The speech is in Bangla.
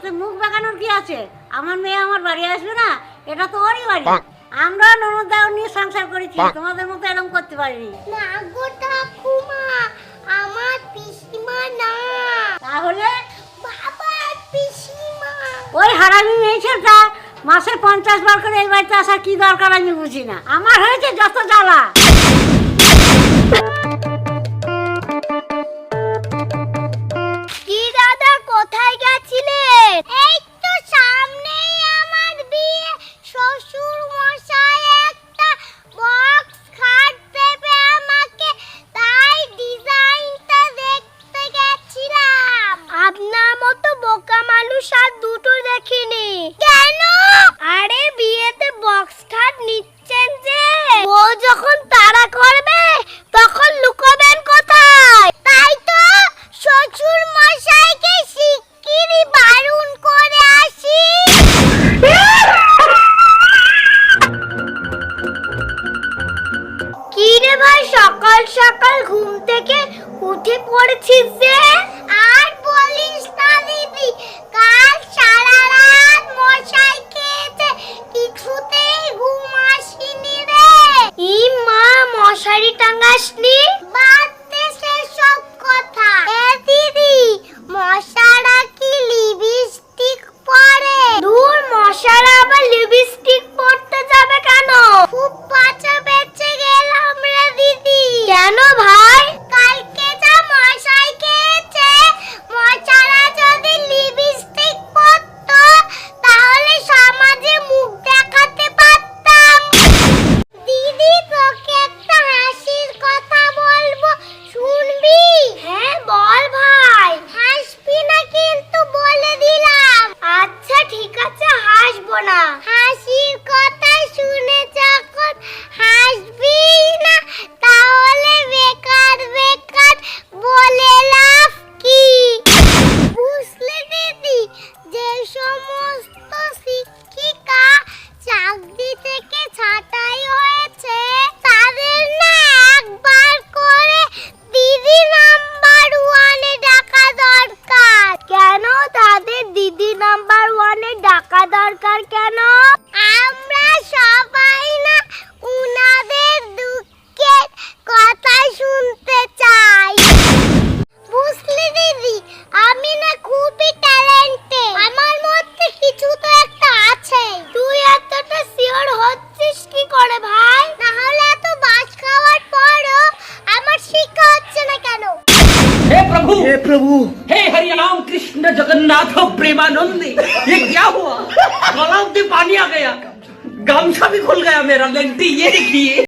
এতে মুখ বাগানোর কি আছে? আমার মেয়ে আমার বাড়ি আসবে না? এটা তো ওরই বাড়ি। আমরা ননদাও নিয়ে সংসার করেছি তোমাদের মতো এরকম করতে পারিনি। আমার পিসিমা না। তাহলে? ওই হারামি মেয়েছেটা মাসে পঞ্চাশ বার করে এই বাড়িতে আসার কি দরকার আমি বুঝি না। আমার হয়েছে যত জ্বালা। নিচ্ছেন যে? ও যখন তাড়া করবে, তখন লুকোবেন কোথায়? তাই তো শ্বশুর মশাইকে শিগগিরই বারণ করে আসি। কি রে ভাই, সকাল সকাল ঘুম থেকে উঠে পড়েছিস যে? আর বলিস না, দিদি মশারি টাঙ্গাসনি দিদি নাম্বার ওয়ানে ডাকা দরকার কেন? আমরা সবাই না উনাদের দুঃখের কথা শুনতে চাই। বুঝলি দিদি আমি না খুবই ট্যালেন্টেড আমার মধ্যে কিছু তো একটা আছে। তুই এতটা সিওর হচ্ছিস কি করে ভাই? নাহলে এত বাস খাওয়ার পরও আমার শিক্ষা হচ্ছে না কেন? হে প্রভু! হে প্রভু! হে हरि राम कृष्ण जगन्नाथ प्रेमानंद। ये क्या हुआ? गला पानी आ गया। गामछा भी खुल गया मेरा, लेंटी, ये देखिए।